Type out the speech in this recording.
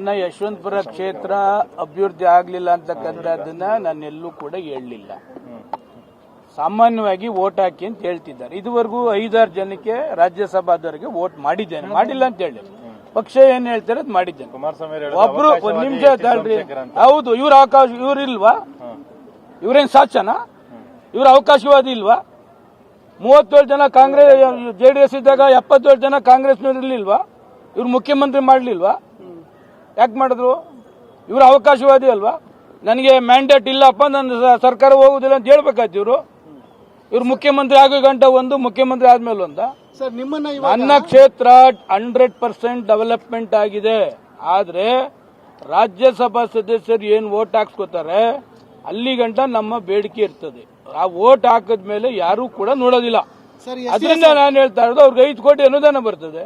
ಇನ್ನ ಯಶವಂತಪುರ ಕ್ಷೇತ್ರ ಅಭಿವೃದ್ಧಿ ಆಗ್ಲಿಲ್ಲ ಅಂತಕ್ಕಂಥದ್ದನ್ನ ನಾನು ಎಲ್ಲೂ ಕೂಡ ಹೇಳಲಿಲ್ಲ. ಸಾಮಾನ್ಯವಾಗಿ ವೋಟ್ ಹಾಕಿ ಅಂತ ಹೇಳ್ತಿದ್ದಾರೆ. ಇದುವರೆಗೂ ಐದಾರು ಜನಕ್ಕೆ ರಾಜ್ಯಸಭಾದವರಿಗೆ ವೋಟ್ ಮಾಡಿದ್ದೇನೆ. ಮಾಡಿಲ್ಲ ಅಂತ ಹೇಳಿ. ಪಕ್ಷ ಏನ್ ಹೇಳ್ತಾರೆ ಅದು ಮಾಡಿದ್ದೇನೆ. ಒಬ್ರು ಒಂದ್ ನಿಮಿಷ ತಾಳ್ರಿ ಹೌದು ಇವ್ರ ಅವಕಾಶ ಇವ್ರಿಲ್ವಾ ಇವ್ರೇನ್ ಸಾಚನ ಇವ್ರ ಅವಕಾಶವಾದಿ ಇಲ್ವಾ? ಮೂವತ್ತೇಳು ಜನ ಕಾಂಗ್ರೆಸ್ ಜೆಡಿಎಸ್ ಇದ್ದಾಗ ಎಪ್ಪತ್ತೇಳು ಜನ ಕಾಂಗ್ರೆಸ್ನವ್ರು ಇರ್ಲಿಲ್ವಾ? ಇವ್ರು ಮುಖ್ಯಮಂತ್ರಿ ಮಾಡ್ಲಿಲ್ವಾ? ಯಾಕೆ ಮಾಡಿದ್ರು? ಇವರು ಅವಕಾಶವಾದಿ ಅಲ್ವಾ? ನನಗೆ ಮ್ಯಾಂಡೇಟ್ ಇಲ್ಲಪ್ಪ ನನ್ನ ಸರ್ಕಾರ ಹೋಗುದಿಲ್ಲ ಅಂತ ಹೇಳ್ಬೇಕಾಯ್ತು ಇವರು. ಇವ್ರು ಮುಖ್ಯಮಂತ್ರಿ ಆಗೋ ಗಂಟ ಒಂದು ಮುಖ್ಯಮಂತ್ರಿ ಆದ್ಮೇಲೆ ಒಂದ. ಸರ್ ನಿಮ್ಮನ್ನ ಇವಾಗ ನನ್ನ ಕ್ಷೇತ್ರ ಹಂಡ್ರೆಡ್ ಪರ್ಸೆಂಟ್ ಡೆವಲಪ್ಮೆಂಟ್ ಆಗಿದೆ. ಆದ್ರೆ ರಾಜ್ಯಸಭಾ ಸದಸ್ಯರು ಏನ್ ವೋಟ್ ಹಾಕ್ಸ್ಕೋತಾರೆ? ಅಲ್ಲಿ ಗಂಟ ನಮ್ಮ ಬೇಡಿಕೆ ಇರ್ತದೆ. ಆ ವೋಟ್ ಹಾಕಿದ್ಮೇಲೆ ಯಾರು ಕೂಡ ನೋಡೋದಿಲ್ಲ. ಅದರಿಂದ ನಾನು ಹೇಳ್ತಾ ಇರೋದು ಅವ್ರಿಗೆ ಐದು ಕೋಟಿ ಅನುದಾನ ಬರ್ತದೆ.